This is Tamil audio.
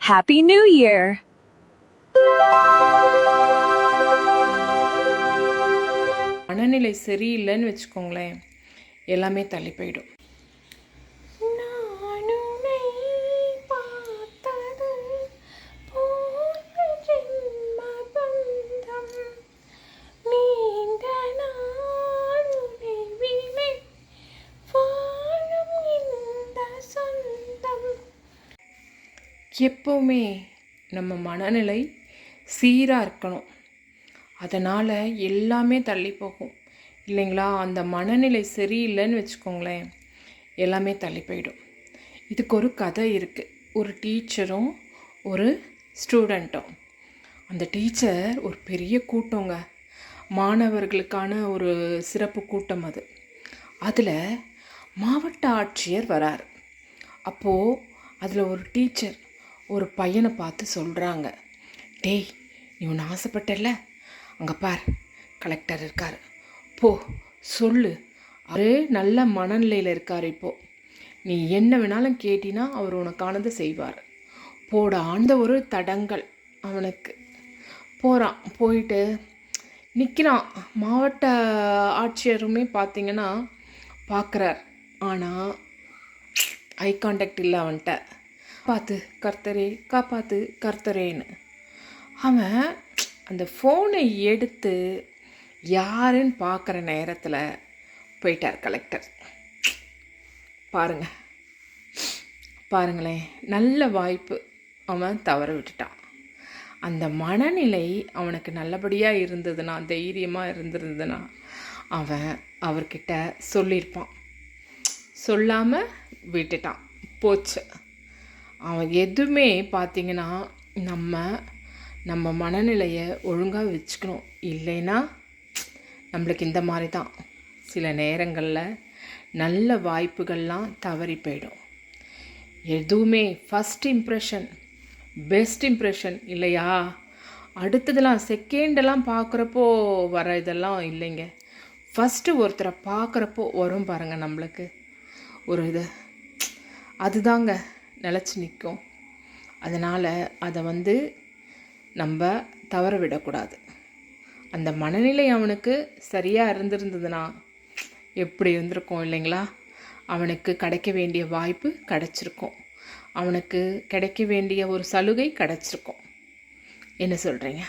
Happy New Year! மனநிலை சரியில்லைன்னு வச்சுக்கோங்களேன் எல்லாமே தள்ளி போயிடும் எப்போவுமே நம்ம மனநிலை சீராக இருக்கணும். அதனால் எல்லாமே தள்ளி போகும். இல்லைங்களா? அந்த மனநிலை சரியில்லைன்னு வச்சுக்கோங்களேன் எல்லாமே தள்ளி போயிடும். இதுக்கு ஒரு கதை இருக்குது ஒரு டீச்சரும் ஒரு ஸ்டூடெண்ட்டும். அந்த டீச்சர் ஒரு பெரிய கூட்டங்க. மாணவர்களுக்கான ஒரு சிறப்பு கூட்டம் அது. அதில் மாவட்ட ஆட்சியர் வரார். அப்போது அதில் ஒரு டீச்சர் ஒரு பையனை பார்த்து சொல்கிறாங்க டேய் நீ ஒன்று ஆசைப்பட்டல அங்கே பார் கலெக்டர் இருக்கார். போ சொல்லு. அவரு நல்ல மனநிலையில் இருக்கார் இப்போ. நீ என்ன வேணாலும் கேட்டினா அவர் உனக்கானது செய்வார். போட ஆழ்ந்த ஒரு தடங்கள் அவனுக்கு. போகிறான் போயிட்டு நிற்கிறான் மாவட்ட ஆட்சியருமே பார்த்தீங்கன்னா பார்க்குறார். ஆனால் ஐ கான்டாக்ட் இல்லை அவன்கிட்ட. காப்பாத்து கர்த்தரே காப்பாத்து கர்த்தரேன்னு. அவன் அந்த ஃபோனை எடுத்து யாருன்னு பார்க்குற நேரத்தில் போயிட்டார் கலெக்டர் பாருங்க. பாருங்களேன் நல்ல வாய்ப்பு அவன் தவற விட்டுட்டான். அந்த மனநிலை அவனுக்கு நல்லபடியாக இருந்ததுன்னா தைரியமாக இருந்திருந்ததுன்னா அவன் அவர்கிட்ட சொல்லியிருப்பான். சொல்லாமல் விட்டுட்டான். போச்சு. அவன் எதுவுமே பார்த்திங்கன்னா நம்ம நம்ம மனநிலையை ஒழுங்காக வச்சுக்கணும். இல்லைன்னா நம்மளுக்கு இந்த மாதிரி தான் சில நேரங்களில் நல்ல வாய்ப்புகள்லாம் தவறி போயிடும். எதுவுமே ஃபஸ்ட் இம்ப்ரெஷன் பெஸ்ட் இம்ப்ரெஷன் இல்லையா? அடுத்ததெல்லாம் செகண்டெல்லாம் பார்க்குறப்போ வர இதெல்லாம் இல்லைங்க. ஃபஸ்ட்டு ஒருத்தரை பார்க்குறப்போ வரும் பாருங்கள் நம்மளுக்கு. ஒரு இது அதுதாங்க. நிலச்சி நிற்கும். அதனால் அதை வந்து நம்ம தவற விடக்கூடாது. அந்த மனநிலை அவனுக்கு சரியாக இருந்திருந்ததுன்னா எப்படி இருந்திருக்கும் இல்லைங்களா? அவனுக்கு கிடைக்க வேண்டிய வாய்ப்பு கிடைச்சிருக்கும். அவனுக்கு கிடைக்க வேண்டிய ஒரு சலுகை கிடைச்சிருக்கும். என்ன சொல்கிறீங்க